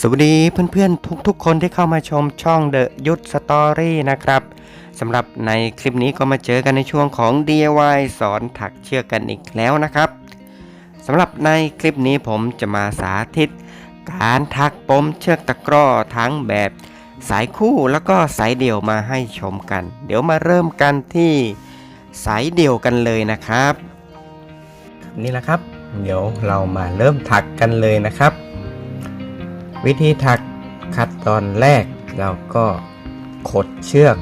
สวัสดีเพื่อนๆ ทุกๆ คนที่เข้ามาชมช่อง The ยุทธสตอรี่นะครับสำหรับในคลิปนี้ก็มาเจอกันในช่วงของ DIY สอนถักเชือกกันอีกแล้วนะครับสำหรับในคลิปนี้ผมจะมาสาธิต การถักปมเชือกตะกร้อทั้งแบบสายคู่แล้วก็สายเดี่ยวมาให้ชมกัน เดี๋ยวมาเริ่มกันที่สายเดี่ยวกันเลยนะครับ นี่แหละครับ เดี๋ยวเรามาเริ่มถักกันเลยนะครับ วิธีถักคัดตอนแรกเราก็ขดเชือก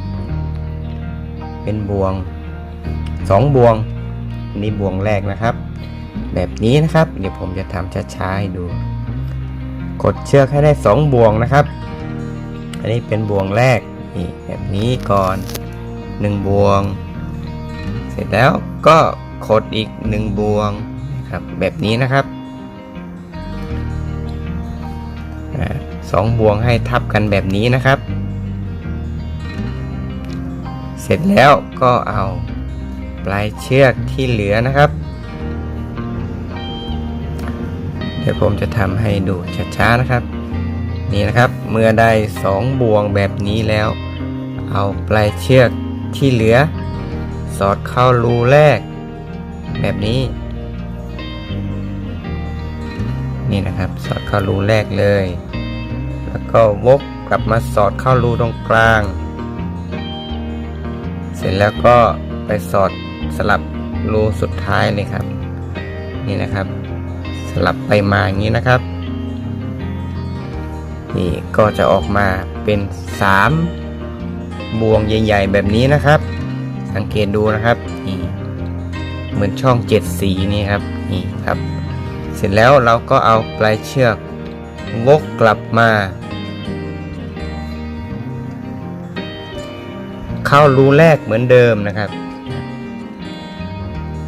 เป็นบ่วงสองบ่วงนนี่บ่วงแรกนะครับ แบบนี้นะครับเดี๋ยวผมจะทำช้าๆให้ดู กดเชือกให้ได้สองบ่วงนะครับ อันนี้เป็นบ่วงแรกนี่แบบนี้ก่อนหนึ่งบ่วง เสร็จแล้วก็ขดอีกหนึ่งบ่วงครับแบบนี้นะครับ สองบ่วงให้ทับกันแบบนี้นะครับ เสร็จแล้วก็เอาปลายเชือกที่เหลือนะครับ เดี๋ยวผมจะทำให้ดูช้าๆนะครับ นี่นะครับเมื่อได้สองบ่วงแบบนี้แล้ว เอาปลายเชือกที่เหลือ สอดเข้ารูแรก แบบนี้ นี่นะครับ สอดเข้ารูแรกเลย แล้วก็วกกลับมาสอดเข้ารูตรงกลาง เสร็จแล้วก็ไปสอดสลับรูสุดท้ายเลยครับ นี่นะครับ สลับไปมาอย่างนี้นะครับ นี่ก็จะออกมาเป็น 3บ่วงใหญ่ ๆ แบบนี้นะครับ สังเกตดูนะครับนี่เหมือนช่องเจ็ดสีนี่ครับนี่ครับ เสร็จแล้วเราก็เอาปลายเชือกวกกลับมา เข้ารูแรกเหมือนเดิมนะครับ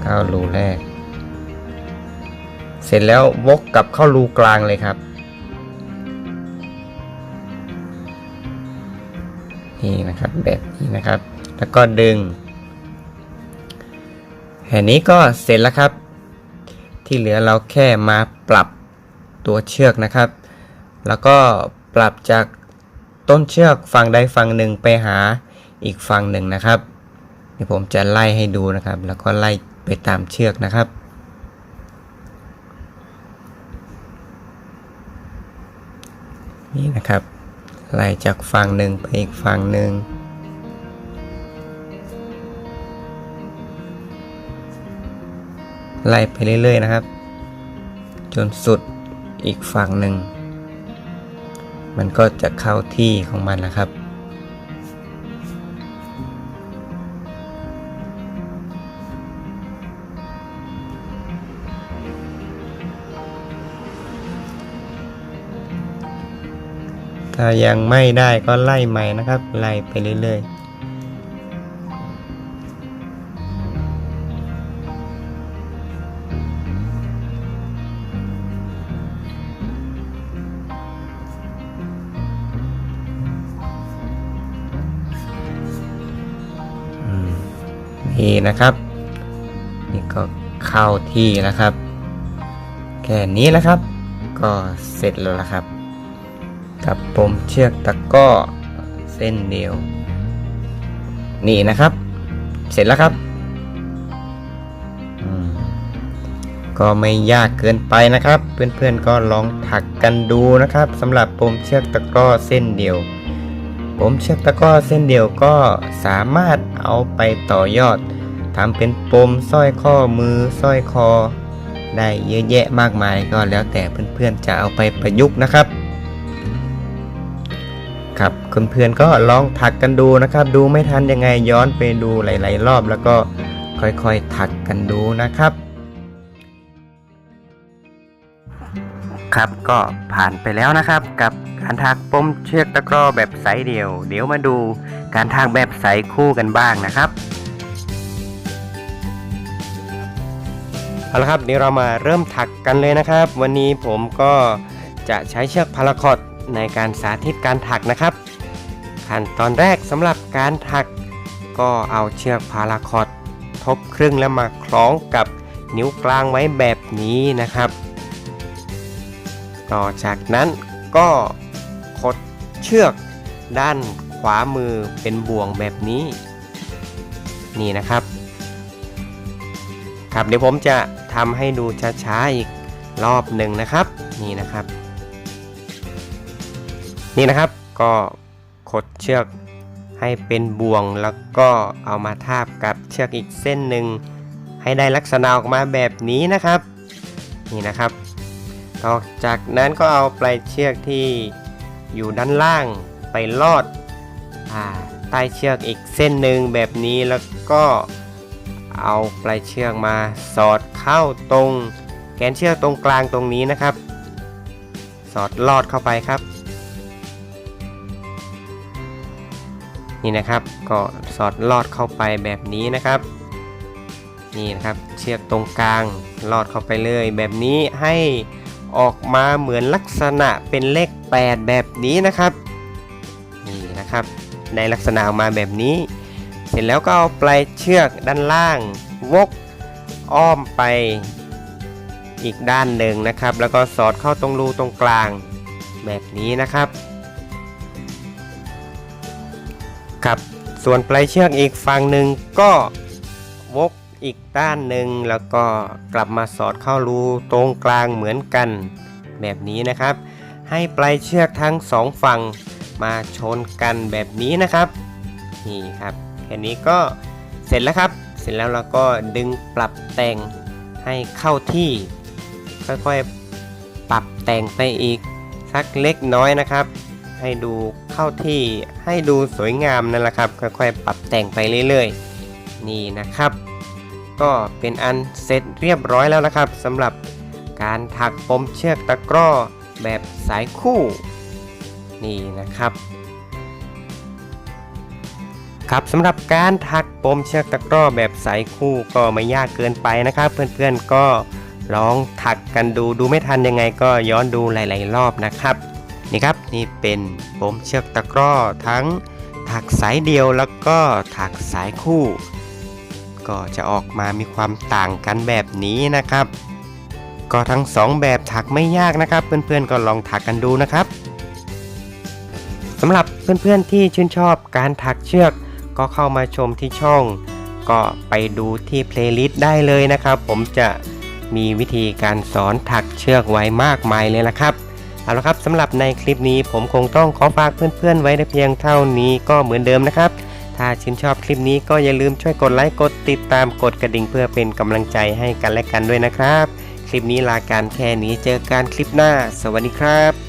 เข้ารูแรก เสร็จแล้ววกกลับเข้ารูกลางเลยครับนี่นะครับแบบนี้นะครับ แล้วก็ดึงแห่นี้ก็เสร็จแล้วครับ ที่เหลือเราแค่มาปรับตัวเชือกนะครับ แล้วก็ปรับจากต้นเชือกฝั่งใดฝั่งหนึ่งไปหา อีกฝั่งหนึ่งนะครับ เดี๋ยวผมจะไล่ให้ดูนะครับ แล้วก็ไล่ไปตามเชือกนะครับนี่นะครับไล่จากฝั่งหนึ่งไปอีกฝั่งหนึ่งไล่ไปเรื่อยๆนะครับ จนสุดอีกฝั่งหนึ่ง มันก็จะเข้าที่ของมันนะครับ ถ้ายังไม่ได้ก็ไล่ใหม่นะครับ ไล่ไปเรื่อยๆนี่นะครับ นี่ก็เข้าที่แล้วครับ แค่นี้แล้วครับ ก็เสร็จแล้วละครับ กับปมเชือกตะก้อเส้นเดียว นี่นะครับ เสร็จแล้วครับก็ไม่ยากเกินไปนะครับ เพื่อนๆก็ลองถักกันดูนะครับสำหรับปมเชือกตะก้อเส้นเดียวปมเชือกตะก้อเส้นเดียวก็สามารถเอาไปต่อยอดทำเป็นปมสร้อยข้อมือสร้อยคอ ได้เยอะแยะมากมายก็แล้วแต่เพื่อนๆจะเอาไปประยุกต์นะครับ ครับเพื่อนๆก็ลองถักกันดูนะครับ ดูไม่ทันยังไงย้อนไปดูหลาย ๆ รอบ แล้วก็ค่อยๆถักกันดูนะครับ ครับก็ผ่านไปแล้วนะครับ กับการถักปมเชือกตะกร้อแบบสายเดี่ยว เดี๋ยวมาดูการถักแบบสายคู่กันบ้างนะครับเอาละครับเดี๋ยวเรามาเริ่มถักกันเลยนะครับ วันนี้ผมก็จะใช้เชือกพาราคอต ในการสาธิตการถักนะครับ ขั้นตอนแรกสำหรับการถัก ก็เอาเชือกพาราคอตทบครึ่งแล้วมาคล้องกับนิ้วกลางไว้แบบนี้นะครับ ต่อจากนั้นก็คดเชือกด้านขวามือเป็นบ่วงแบบนี้ นี่นะครับ ครับเดี๋ยวผมจะทำให้ดูช้าๆอีกรอบหนึ่งนะครับ นี่นะครับ นี่นะครับก็คดเชือกให้เป็นบ่วงแล้วก็เอามาทาบกับเชือกอีกเส้นหนึ่งให้ได้ลักษณะออกมาแบบนี้นะครับ นี่นะครับต่อจากนั้นก็เอาปลายเชือกที่อยู่ด้านล่างไปลอดอใต้เชือกอีกเส้นหนึ่งแบบนี้แล้วก็เอาปลายเชือกมาสอดเข้าตรง แกนเชือกตรงกลางตรงนี้นะครับ สอดลอดเข้าไปครับ นี่นะครับก็สอดลอดเข้าไปแบบนี้นะครับ นี่นะครับเชือกตรงกลางลอดเข้าไปเลย แบบนี้ให้ออกมาเหมือนลักษณะเป็นเลข 8 แบบนี้นะครับนี่นะครับ ในลักษณะออกมาแบบนี้ เสร็จแล้วก็เอาปลายเชือกด้านล่าง วกอ้อมไปอีกด้านหนึ่งนะครับ แล้วก็สอดเข้าตรงรูตรงกลางแบบนี้นะครับ ครับส่วนปลายเชือกอีกฝั่งหนึ่งก็วกอีกด้านหนึ่งแล้วก็กลับมาสอดเข้ารูตรงกลางเหมือนกัน แบบนี้นะครับ ให้ปลายเชือกทั้งสองฝั่งมาชนกันแบบนี้นะครับนี่ครับแค่นี้ก็เสร็จแล้วครับ เสร็จแล้วเราก็ดึงปรับแต่งให้เข้าที่ ค่อยๆปรับแต่งไปอีกสักเล็กน้อยนะครับ ให้ดูเข้าที่ให้ดูสวยงามนั่นแหละครับ ค่อยๆ ปรับแต่งไปเรื่อยๆ นี่นะครับ ก็เป็นอันเสร็จเรียบร้อยแล้วนะครับสำหรับการถักปมเชือกตะกร้อแบบสายคู่ นี่นะครับครับสำหรับการถักปมเชือกตะกร้อแบบสายคู่ก็ไม่ยากเกินไปนะครับ เพื่อนๆก็ลองถักกันดูดูไม่ทันยังไงก็ย้อนดูหลาย ๆ รอบนะครับ นี่ครับนี่เป็นปมเชือกตะกร้อทั้งถักสายเดียวแล้วก็ถักสายคู่ ก็จะออกมามีความต่างกันแบบนี้นะครับ ก็ทั้งสองแบบถักไม่ยากนะครับ เพื่อนๆก็ลองถักกันดูนะครับสำหรับเพื่อนๆที่ชื่นชอบการถักเชือกก็เข้ามาชมที่ช่อง ก็ไปดูที่เพลย์ลิสต์ได้เลยนะครับ ผมจะมีวิธีการสอนถักเชือกไว้มากมายเลยละครับ เอาละครับสำหรับในคลิปนี้ผมคงต้องขอฝากเพื่อนๆไว้ในเพียงเท่านี้ก็เหมือนเดิมนะครับ ถ้าชื่นชอบคลิปนี้ก็อย่าลืมช่วยกดไลค์กดติดตามกดกระดิ่งเพื่อเป็นกำลังใจให้กันและกันด้วยนะครับ คลิปนี้ลาการแค่นี้เจอกันคลิปหน้า สวัสดีครับ